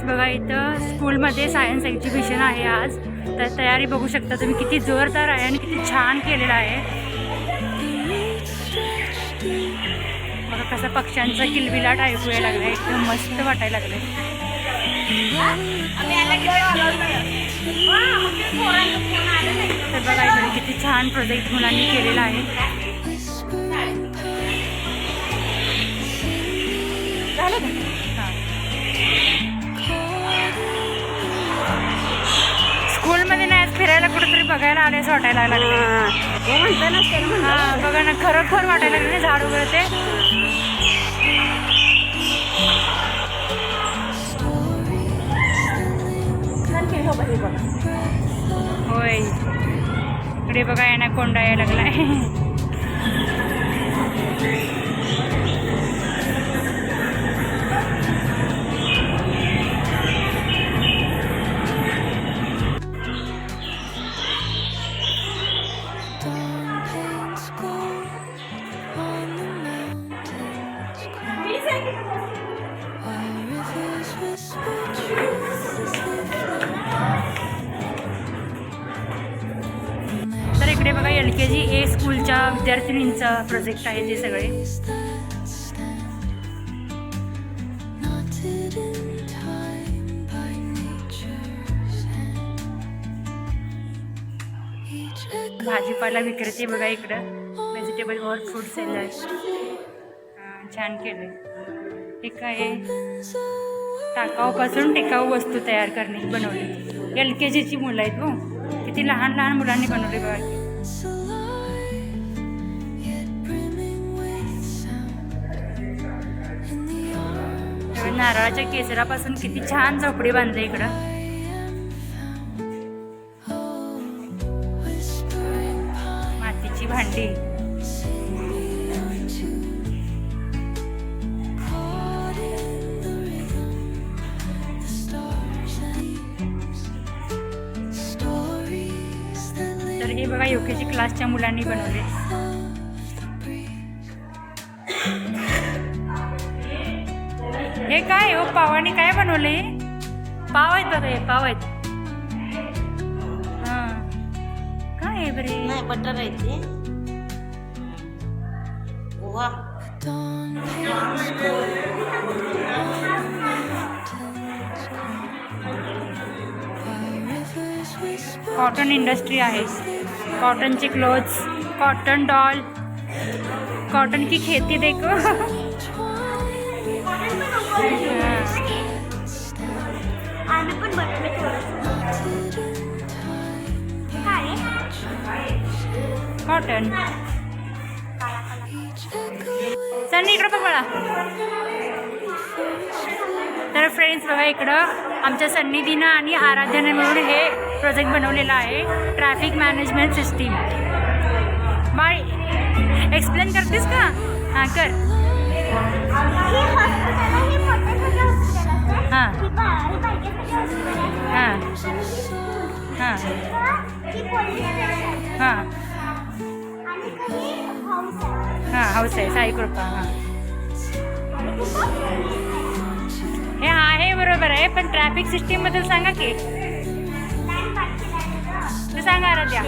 Friends बघा इथं स्कूलमध्ये सायन्स एक्झिबिशन आहे आज. तर तयारी बघू शकता तुम्ही किती जोरदार आहे आणि किती छान केलेलं आहे. बघा कसं पक्ष्यांचा किलबिलाट ऐकू यायला आहे एकदम मस्त वाटायला लागलं तर बघा इकडे किती छान प्रोजेक्ट मुलांनी केलेला आहे. बघायला आले असं वाटायला लागलं. हा. बघा ना खरोखर वाटायला लागलं झाड वगैरे ते. होय. इकडे बघा यांना कोंडा यायला लागलाय. के जी ए स्कूलच्या विद्यार्थिनींचा प्रोजेक्ट आहे ते सगळे. भाजीपाला विक्रेते बघा इकडं. व्हेजिटेबल और फ्रूट सेलर छान केलं हे आहे? टाकाऊपासून टिकाऊ वस्तू तयार करणे बनवली एल के जीची मुलं आहेत हो. किती लहान लहान मुलांनी बनवली बघा. नारळाच्या केसरापासून किती छान झोपडी बांधली इकडं. मातीची भांडी. तर हे बघा योगेशी क्लासच्या मुलांनी बनवले. हे काय हो पावाने काय बनवले? पाव आहेत बघा हे पाव आहेत. हां. काय आहे बरे नाही बटर आहे ते. वा कॉटन इंडस्ट्री आहे. कॉटनचे क्लोथ्स कॉटन डॉल कॉटन की खेती देखो. कॉटन Each सनी इकडं बघ तर फ्रेंड्स बघा इकडं आमच्या सन्निधीनं आणि आराध्याने मिळून हे प्रोजेक्ट बनवलेलं आहे traffic management system by explain करतेस का? हां कर. हां. हां. हां. हां. हां हाऊस आहे. साई कृपा हां. हे आहे बरोबर आहे पण ट्रॅफिक सिस्टीमबद्दल सांगा की. ते सांगा आराध्या.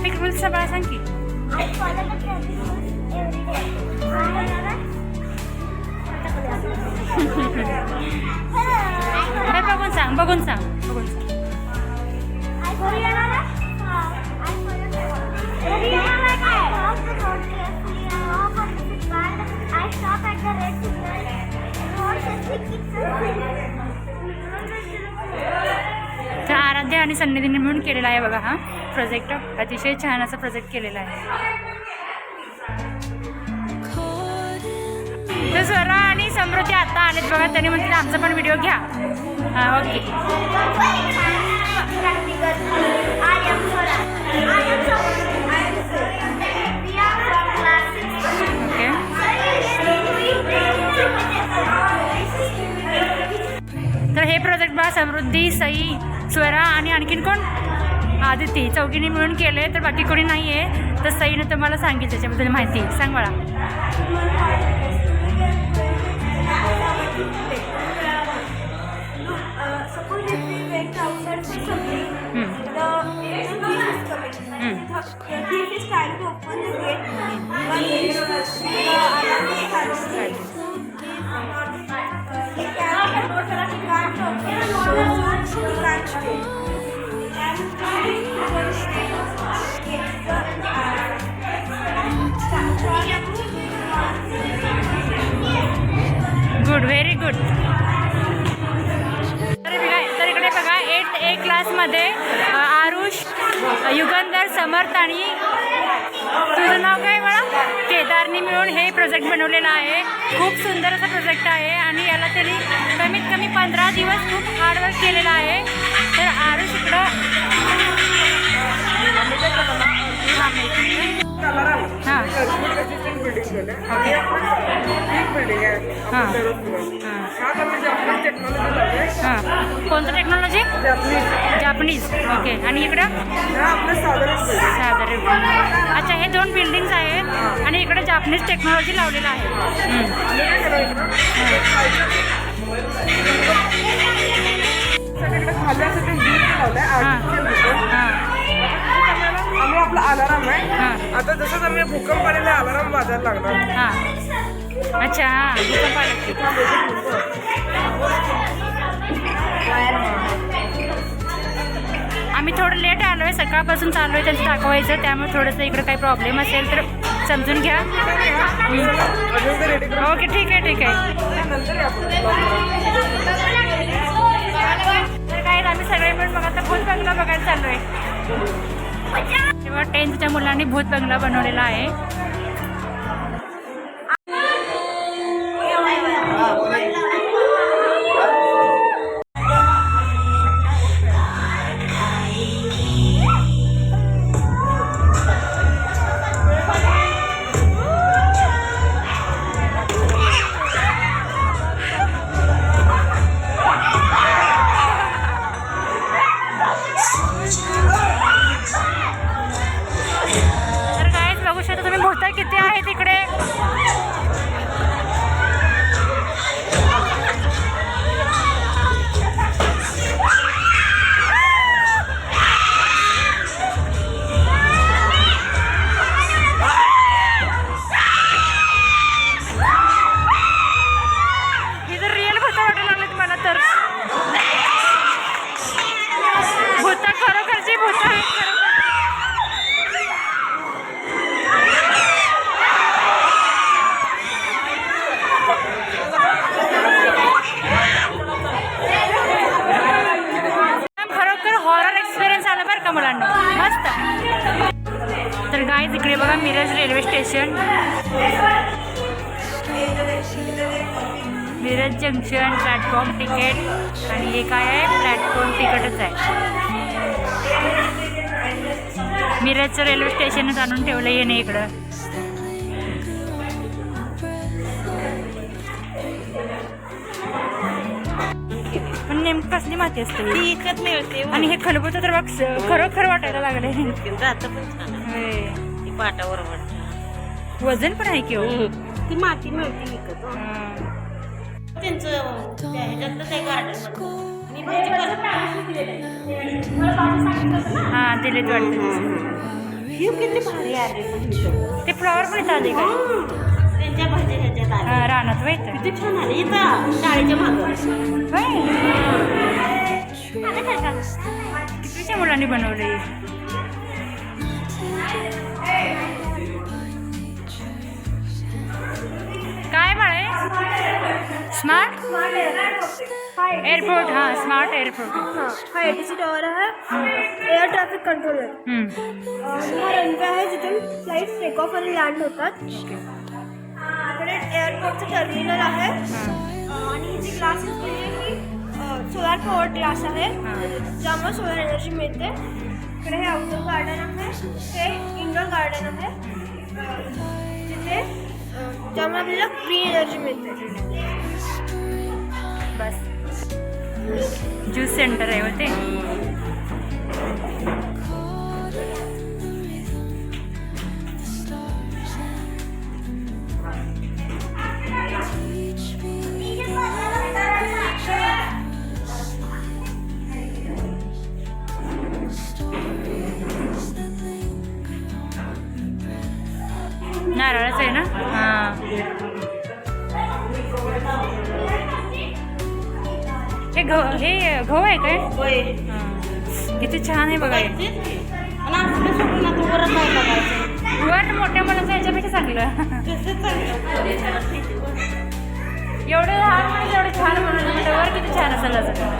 ट्रॅफिक रूल्स सगळं सांग की. बघून सांग बघून सांग बघून सांग. तर आराध्या आणि सन्निधीने मिळून केलेला आहे बघा हा. प्रोजेक्ट अतिशय छान असा प्रोजेक्ट केलेला आहे. तर स्वरा आणि समृद्धी आता आलेत बघा त्यांनी म्हणतील आमचा पण व्हिडिओ घ्या. हां ओके ओके समृद्धी सई स्वरा आणि आणखीन कोण? आदिती चौघीने मिळून केले तर बाकी कोणी नाही आहे तर सईनं तुम्हाला सांगितलं त्याच्याबद्दल माहिती. सांग मला गुड व्हेरी गुड तर बघा इकडे बघा एट ए क्लासमध्ये आरुष युगंधर समर्थ आणि तुझं नाव काय मला केदारनी मिळून हे प्रोजेक्ट बनवलेलं आहे. खूप सुंदर असा प्रोजेक्ट आहे आणि याला तरी कमीत कमी पंधरा दिवस खूप हार्डवर्क केलेलं आहे. तर आरुष इकडं हां. हां. कोणतं टेक्नॉलॉजी जापनीज जापनीज ओके आणि इकडं? हा साधारण. अच्छा हे दोन बिल्डिंग्स आहेत आणि इकडे जापनीज टेक्नॉलॉजी लावलेलं आहे. आम्ही. हां. आपला अलाराम आहे. हां. आता जसंच आम्ही भूकंप आलेला अलाराम वाजायला लागणार हां. अच्छा हां भूकंप आम्ही थोडं लेट आलो आहे सकाळपासून चालू आहे त्यांचं दाखवायचं त्यामुळे थोडंसं इकडं काही प्रॉब्लेम असेल तर समजून घ्या. ओके ठीक आहे ठीक आहे. काय आम्ही सगळे मिळून मग आता भूत बंगला बघायला चाललो आहे तेव्हा टेन्थच्या मुलांनी भूत बंगला बनवलेला आहे. बघा Miraj railway station. Miraj junction platform ticket आणि हे काय आहे? प्लॅटफॉर्म तिकीटच आहे. मिरजचं रेल्वे स्टेशनच आणून ठेवलं येणे इकडं. पण नेमकं कसली माती असते? ती विकत मिळते. आणि हे खलबूत तर बघ खरोखर वाटायला लागले राहतं पण. ती पाटावर वजन पण आहे की हो? ती माती मिळते विकत हो. त्यांचं त्या ह्याच्यातलं ते गार्डन हा. दिलेत वाटतं. ही किती भारी आली पण इथं. ते फ्लॉवर पण इथं आले का? त्यांच्या भाजी ह्याच्यात आली. हा रानात वय किती छान आली. इथं शाळेच्या मागं. मुलांनी बनवले स्मार्ट एअरपोर्ट हा स्मार्ट एअरपोर्ट हाँ ए टी सी टॉवर आहे एअर ट्रॅफिक कंट्रोलर हा। रनवे आहे जिथून फ्लाईट टेक ऑफ आणि लँड होतात इकडे एअरपोर्टचं टर्मिनल आहे आणि ही। जी ग्लास आहे ही सोलार पॉवर ग्लास आहे ज्यामुळे सोलर एनर्जी मिळते इकडे हे। आउटडोर गार्डन आहे हे। इंडोर गार्डन आहे तिथे अ, ज्यामुळे आपल्याला ग्रीन एनर्जी मिळते बस ज्यूस सेंटर आहे होते नारळाचं आहे ना हां हे गहू हे गहू आहे काय? होय. हां. किती छान आहे बघा वर मोठ्या मुलाचं ह्याच्यापेक्षा चांगलं. एवढं लहान म्हणजे एवढं छान म्हणून म्हटलं वर किती छान असेल असं.